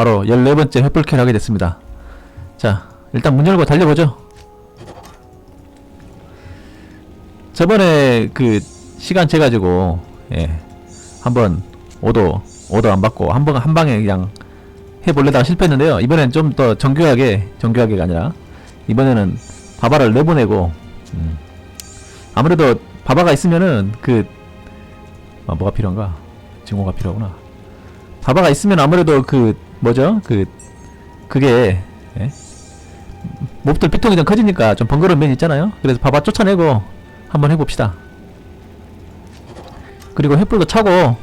바로 14번째 횃불킬 하게 됐습니다. 자, 일단 문 열고 달려보죠. 저번에 그 시간 재가지고, 예, 한번 오도, 오도 안 받고, 한 번, 한 방에 그냥 해볼래다가 실패했는데요. 이번엔 좀 더 정교하게, 정교하게가 아니라, 이번에는 바바를 내보내고, 음, 아무래도 바바가 있으면은 그, 아, 뭐가 필요한가? 증오가 필요하구나. 바바가 있으면 아무래도 그 뭐죠? 그 그게 예? 몹들 피통이 좀 커지니까 좀 번거로운 면이 있잖아요. 그래서 바바 쫓아내고 한번 해봅시다. 그리고 횃불도 차고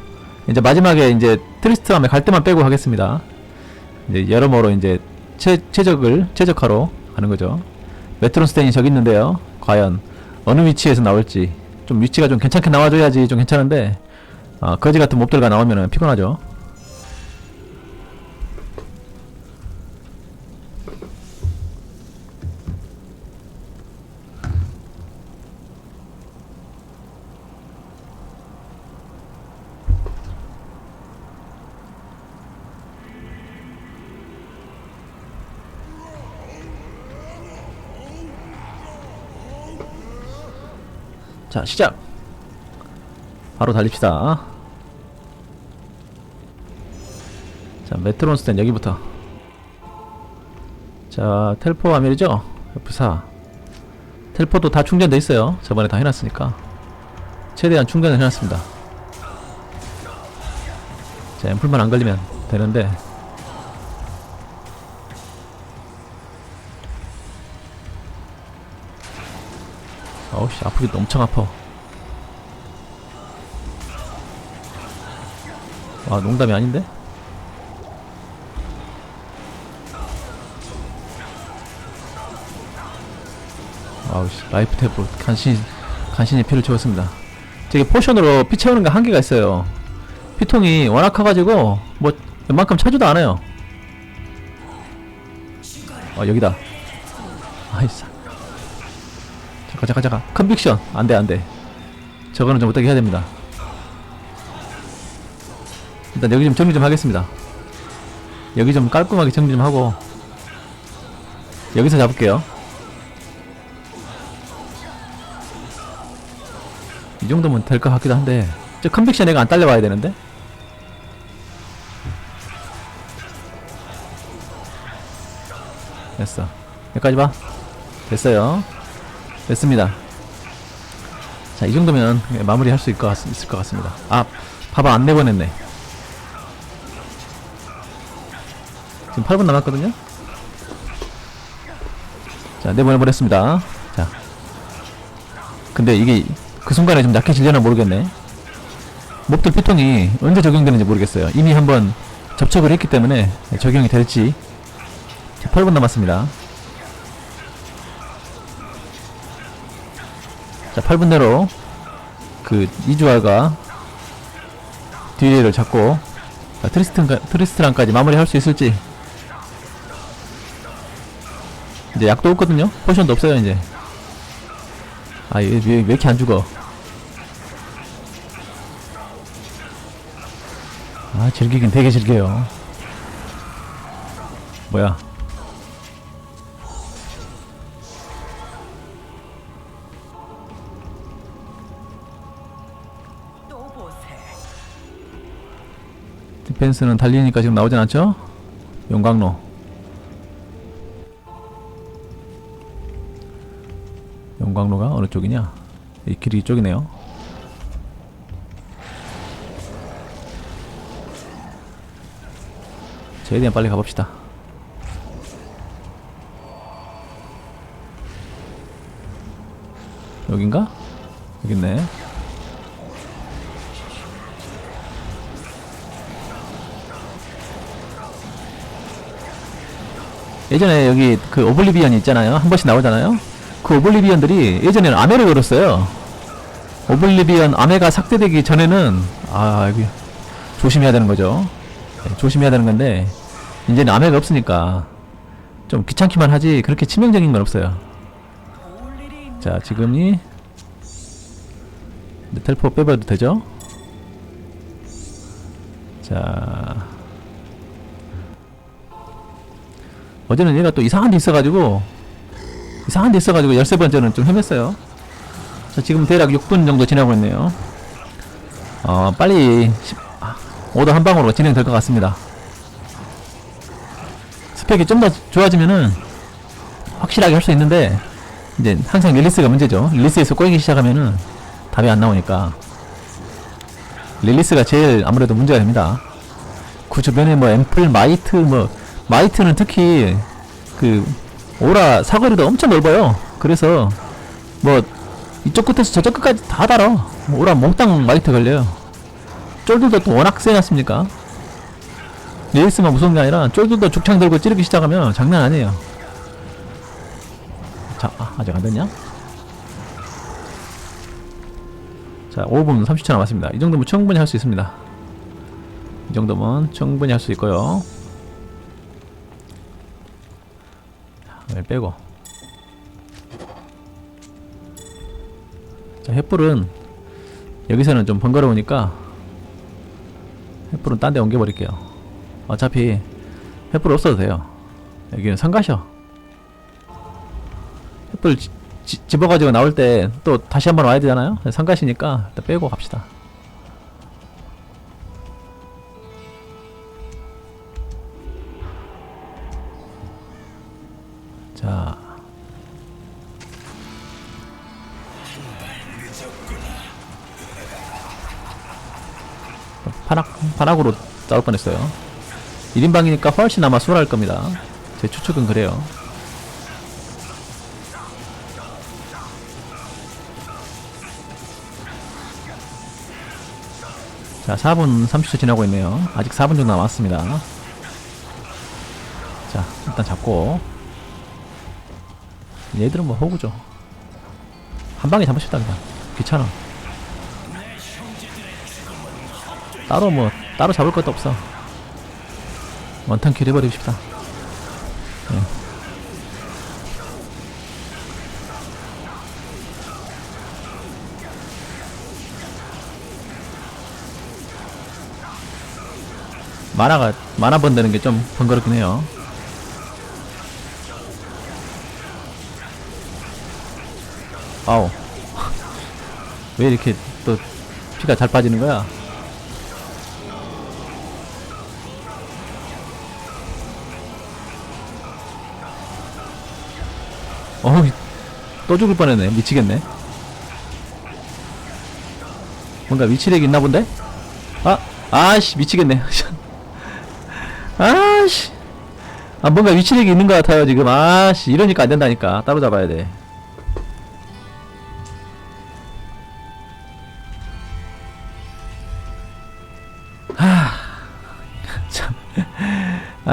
이제 마지막에 이제 트리스트함에 갈 때만 빼고 하겠습니다. 이제 여러모로 이제 최, 최적을 최적화로 하는 거죠. 메트론스테인이 저기 있는데요. 과연 어느 위치에서 나올지 좀 위치가 좀 괜찮게 나와줘야지 좀 괜찮은데 아, 거지 같은 몹들가 나오면 피곤하죠. 자, 시작! 바로 달립시다. 자, 메트론스텐 여기부터. 자, 텔포 아밀이죠? F4. 텔포도 다 충전돼 있어요. 저번에 다 해놨으니까. 최대한 충전을 해놨습니다. 자, 앰플만 안 걸리면 되는데. 어우씨, 아프기도 엄청 아파. 아, 농담이 아닌데? 아우씨, 라이프 탭으로 간신히, 간신히 피를 채웠습니다. 저게 포션으로 피 채우는 게 한계가 있어요. 피통이 워낙 커가지고, 뭐, 웬만큼 차지도 않아요. 어, 여기다. 아이씨. 잠깐, 잠깐, 잠깐. 컨빅션. 안 돼, 안 돼. 저거는 좀 어떻게 해야 됩니다. 일단 여기 좀 정리 좀 하겠습니다. 여기 좀 깔끔하게 정리 좀 하고 여기서 잡을게요. 이 정도면 될 것 같기도 한데 저 컨빅션 애가 안 딸려와야 되는데 됐어 여기까지 봐 됐어요 됐습니다 자 이 정도면 마무리 할 수 있을 것, 같, 있을 것 같습니다 아 봐봐 안 내보냈네 지금 8분 남았거든요. 자, 내보내버렸습니다. 자. 근데 이게 그 순간에 좀 약해지려나 모르겠네. 몹들 피통이 언제 적용되는지 모르겠어요. 이미 한번 접촉을 했기 때문에 적용이 될지. 자, 8분 남았습니다. 자, 8분 내로 그 이주아가 뒤를 잡고 자, 트리스트, 트리스트랑까지 마무리할 수 있을지. 이제 약도 없거든요? 포션도 없어요 이제. 아 왜, 왜, 왜 이렇게 안 죽어? 아 즐기긴 되게 즐겨요. 뭐야 디펜스는 달리니까 지금 나오진 않죠? 용광로 용광로가 어느 쪽이냐? 이 길이 이쪽이네요 최대한 빨리 가봅시다 여긴가? 여기 있네 예전에 여기 그 오블리비언이 있잖아요. 한 번씩 나오잖아요. 그 오블리비언들이 예전에는 아메를 걸었어요. 오블리비언 아메가 삭제되기 전에는 아 여기 조심해야 되는 거죠. 네, 조심해야 되는 건데 이제는 아메가 없으니까 좀 귀찮기만 하지 그렇게 치명적인 건 없어요. 자 지금이 텔포 빼봐도 되죠? 자 어제는 얘가 또 이상한 데 있어가지고 이상한 데 있어가지고 13번째는 좀 헤맸어요. 자 지금 대략 6분 정도 지나고 있네요. 어 빨리 10, 아, 오더 한 방으로 진행될 것 같습니다. 스펙이 좀 더 좋아지면은 확실하게 할 수 있는데 이제 항상 릴리스가 문제죠. 릴리스에서 꼬이기 시작하면은 답이 안 나오니까. 릴리스가 제일 아무래도 문제가 됩니다. 그 주변에 뭐 앰플 마이트 뭐 마이트는 특히 그 오라 사거리도 엄청 넓어요. 그래서 뭐 이쪽 끝에서 저쪽 끝까지 다 달아. 뭐 오라 몽땅 마이트 걸려요. 쫄들도 또 워낙 세지 않습니까? 레이스만 무서운 게 아니라 쫄들도 죽창 들고 찌르기 시작하면 장난 아니에요. 자 아, 아직 안 됐냐? 자 5분 30초 남았습니다. 이 정도면 충분히 할 수 있습니다. 이 정도면 충분히 할 수 있고요 빼고. 자 횃불은 여기서는 좀 번거로우니까 횃불은 딴 데 옮겨버릴게요. 어차피 횃불 없어도 돼요. 여기는 상가셔. 횃불 지- 지- 집어가지고 나올 때 또 다시 한번 와야 되잖아요. 상가시니까 빼고 갑시다 파낙, 파낙으로 싸울 뻔했어요. 1인방이니까 훨씬 아마 수월할 겁니다. 제 추측은 그래요. 자 4분 30초 지나고 있네요. 아직 4분 정도 남았습니다. 자 일단 잡고. 얘들은 뭐 호구죠 한 방에 잡으싶다 그냥. 귀찮아. 따로 뭐 따로 잡을 것도 없어. 원탄 킬 해버리고 싶다. 예. 만화가 만화 번다는 게 좀 번거롭긴 해요 아우. 왜 이렇게 또 피가 잘 빠지는 거야? 어우 또 죽을 뻔했네. 미치겠네. 뭔가 위치렉 있나 본데? 아 아씨 미치겠네. 아씨. 아 뭔가 위치렉이 있는 것 같아요 지금. 아씨 이러니까 안 된다니까. 따로 잡아야 돼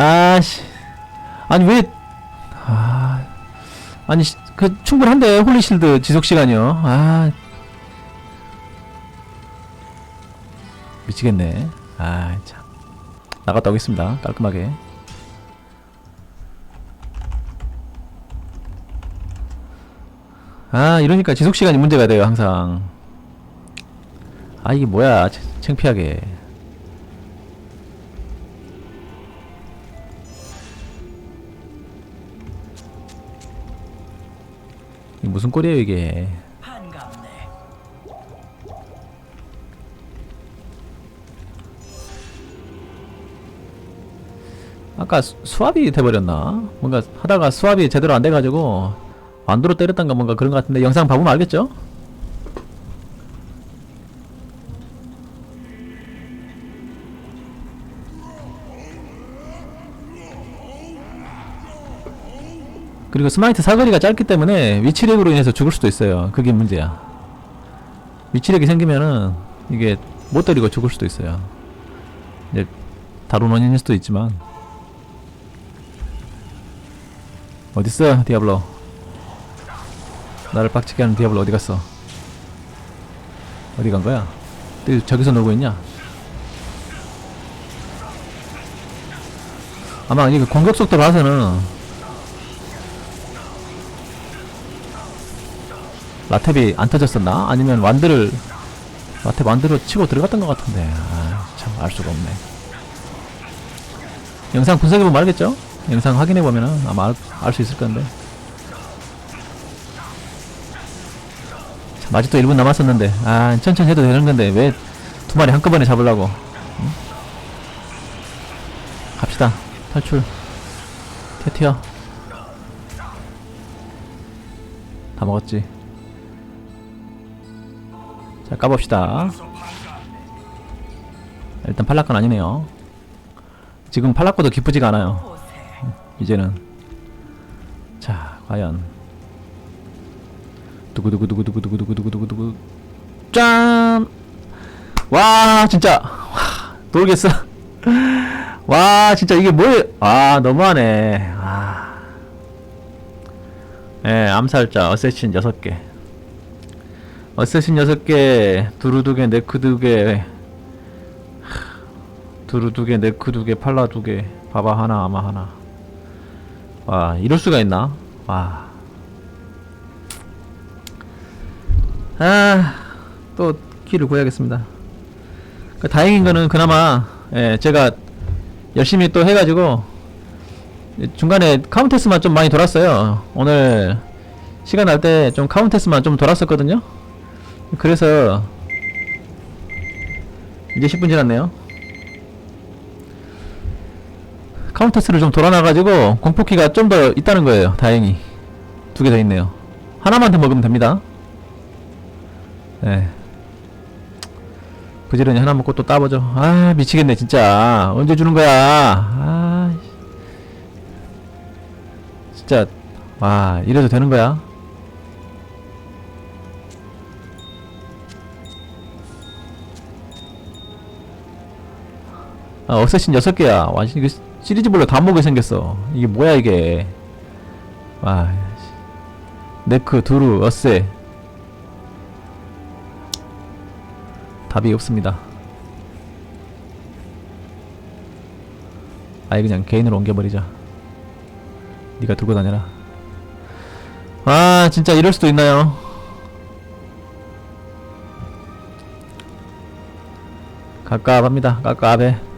아씨, 아니 왜, 아, 아니 시- 그 충분한데 홀리실드 지속 시간이요. 아, 미치겠네. 아, 참, 나갔다 오겠습니다. 깔끔하게. 아, 이러니까 지속 시간이 문제가 돼요, 항상. 아, 이게 뭐야, 차- 창피하게. 무슨 꼴이에요 이게. 아까 수, 수압이 돼버렸나 뭔가 하다가 수압이 제대로 안 돼가지고 완도로 때렸던가 뭔가 그런 것 같은데 영상 봐보면 알겠죠? 그리고 스마이트 사거리가 짧기 때문에 위치렉으로 인해서 죽을 수도 있어요. 그게 문제야. 위치렉이 생기면은 이게 못 때리고 죽을 수도 있어요. 이제 다른 원인일 수도 있지만. 어딨어 디아블로? 나를 빡치게 하는 디아블로 어디 갔어? 어디 간 거야? 또 저기서 놀고 있냐? 아마 이게 공격 속도 봐서는 라탭이 안 터졌었나? 아니면 완드를 라탭 완드로 치고 들어갔던 것 같은데 아, 참 알 수가 없네 영상 분석해보면 알겠죠? 영상 확인해 보면은 아마 알수 있을 건데. 참, 아직 또 1분 남았었는데 아 천천히 해도 되는 건데 왜 두 마리 한꺼번에 잡으려고? 응? 갑시다 탈출. 튀어. 다 먹었지. 자 까봅시다. 일단 팔락건 아니네요. 지금 팔락거도 기쁘지가 않아요. 이제는 자 과연 두구두구두구두구두구두구두구두구 짠! 와 진짜 와, 모르겠어 와 진짜 이게 뭐야 아 너무하네 아. 예 암살자 어쌔신 6개 어쌔신 6개 두루 2개 네크 2개 두루 2개 네크 2개 팔라 2개 바바 하나 아마 하나 와 이럴 수가 있나 와 아, 또 키를 구해야겠습니다. 그 다행인 거는 그나마 예, 제가 열심히 또 해가지고 중간에 카운테스만 좀 많이 돌았어요. 오늘 시간 날 때 좀 카운테스만 좀 돌았었거든요. 그래서 이제 10분 지났네요. 카운테스를 좀 돌아놔가지고 공포키가 좀 더 있다는 거예요. 다행히 두 개 더 있네요. 하나만 더 먹으면 됩니다. 네. 부지런히 하나 먹고 또 따보죠. 아 미치겠네 진짜. 언제 주는 거야? 아 진짜 와 이래도 되는 거야? 아 어쌔신 6개야. 와 이거 시리즈별로 다 먹게 생겼어. 이게 뭐야 이게. 와 씨. 네크 두루 어쌔 답이 없습니다. 아예 그냥 개인으로 옮겨버리자. 네가 들고 다녀라. 아 진짜 이럴 수도 있나요? 깝깝합니다. 깝깝해.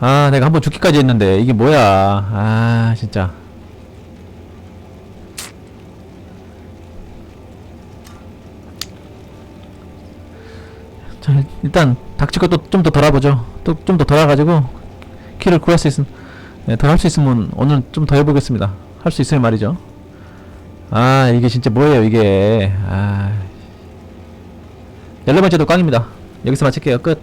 아, 내가 한 번 죽기까지 했는데 이게 뭐야? 아, 진짜. 자, 일단 닥치고 또 좀더 돌아보죠. 또 좀더 돌아가지고 키를 구할 수 있음, 네, 더할 수 있으면 오늘 좀 더 해보겠습니다. 할 수 있으면 말이죠. 아, 이게 진짜 뭐예요, 이게. 아. 열네 번째도 꽝입니다. 여기서 마칠게요. 끝.